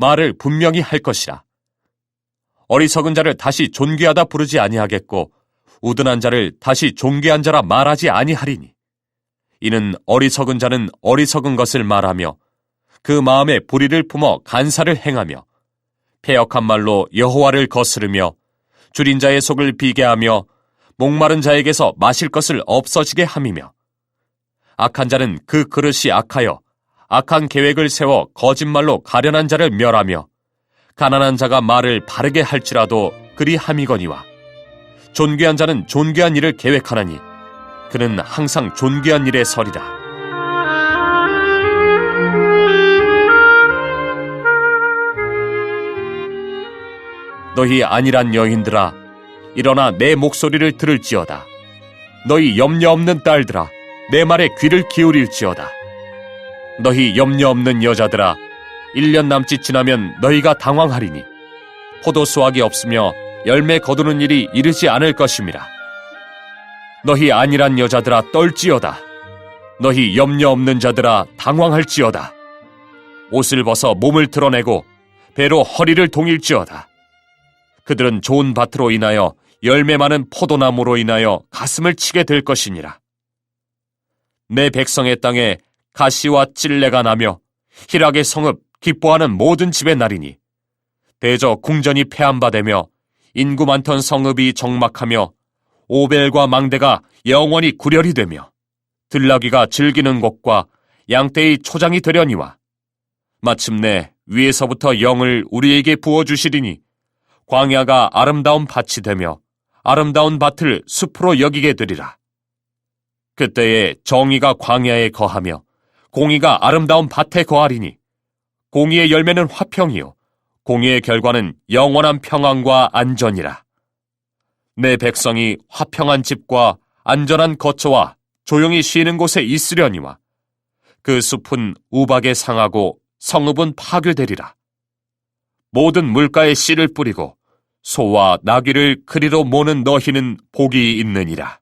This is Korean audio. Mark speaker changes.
Speaker 1: 말을 분명히 할 것이라. 어리석은 자를 다시 존귀하다 부르지 아니하겠고 우둔한 자를 다시 존귀한 자라 말하지 아니하리니 이는 어리석은 자는 어리석은 것을 말하며 그 마음에 불의를 품어 간사를 행하며 폐역한 말로 여호와를 거스르며 줄인 자의 속을 비게 하며 목마른 자에게서 마실 것을 없어지게 함이며 악한 자는 그 그릇이 악하여 악한 계획을 세워 거짓말로 가련한 자를 멸하며 가난한 자가 말을 바르게 할지라도 그리 함이거니와 존귀한 자는 존귀한 일을 계획하나니 그는 항상 존귀한 일에 서리라. 너희 안일한 여인들아 일어나 내 목소리를 들을지어다. 너희 염려 없는 딸들아 내 말에 귀를 기울일지어다. 너희 염려 없는 여자들아 1년 남짓 지나면 너희가 당황하리니 포도 수확이 없으며 열매 거두는 일이 이르지 않을 것임이라. 너희 안일한 여자들아 떨지어다. 너희 염려 없는 자들아 당황할지어다. 옷을 벗어 몸을 드러내고 배로 허리를 동일지어다. 그들은 좋은 밭으로 인하여 열매 많은 포도나무로 인하여 가슴을 치게 될 것이니라. 내 백성의 땅에 가시와 찔레가 나며 희락의 성읍 기뻐하는 모든 집의 날이니 대저 궁전이 폐함바되며 인구 많던 성읍이 정막하며 오벨과 망대가 영원히 구렬이 되며 들나귀가 즐기는 곳과 양떼의 초장이 되려니와 마침내 위에서부터 영을 우리에게 부어주시리니 광야가 아름다운 밭이 되며 아름다운 밭을 숲으로 여기게 되리라. 그때에 정의가 광야에 거하며 공의가 아름다운 밭에 거하리니 공의의 열매는 화평이요 공의의 결과는 영원한 평안과 안전이라. 내 백성이 화평한 집과 안전한 거처와 조용히 쉬는 곳에 있으려니와 그 숲은 우박에 상하고 성읍은 파괴되리라. 모든 물가에 씨를 뿌리고 소와 나귀를 그리로 모는 너희는 복이 있느니라.